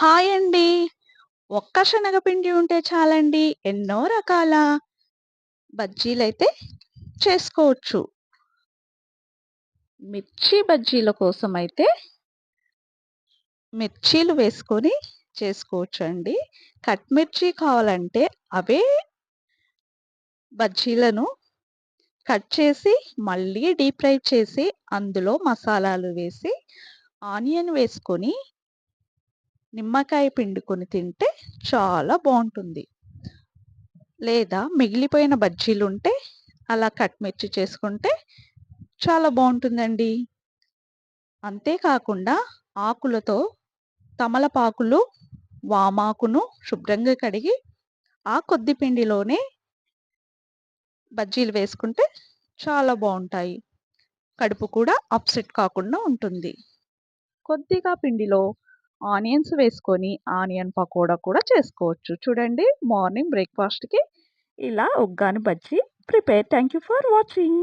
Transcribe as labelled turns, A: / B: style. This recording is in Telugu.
A: హాయ్ అండి. ఒక్క శనగపిండి ఉంటే చాలండి ఎన్నో రకాల బజ్జీలైతే చేసుకోవచ్చు. మిర్చి బజ్జీల కోసం అయితే మిర్చీలు వేసుకొని చేసుకోవచ్చండి. కట్ మిర్చి కావాలంటే అవే బజ్జీలను కట్ చేసి మళ్ళీ డీప్ ఫ్రై చేసి అందులో మసాలాలు వేసి ఆనియన్ వేసుకొని నిమ్మకాయ పిండుకొని తింటే చాలా బాగుంటుంది. లేదా మిగిలిపోయిన బజ్జీలు ఉంటే అలా కట్ మిర్చి చేసుకుంటే చాలా బాగుంటుందండి. అంతేకాకుండా ఆకులతో తమలపాకులు, వామాకును శుభ్రంగా కడిగి ఆ కొద్ది పిండిలోనే బజ్జీలు వేసుకుంటే చాలా బాగుంటాయి. కడుపు కూడా అప్సెట్ కాకుండా ఉంటుంది. కొద్దిగా పిండిలో ఆనియన్స్ వేసుకొని ఆనియన్ పకోడా కూడా చేసుకోవచ్చు. చూడండి మార్నింగ్ బ్రేక్‌ఫాస్ట్‌కి ఇలా ఉగ్గాని bajji prepare. Thank you for watching.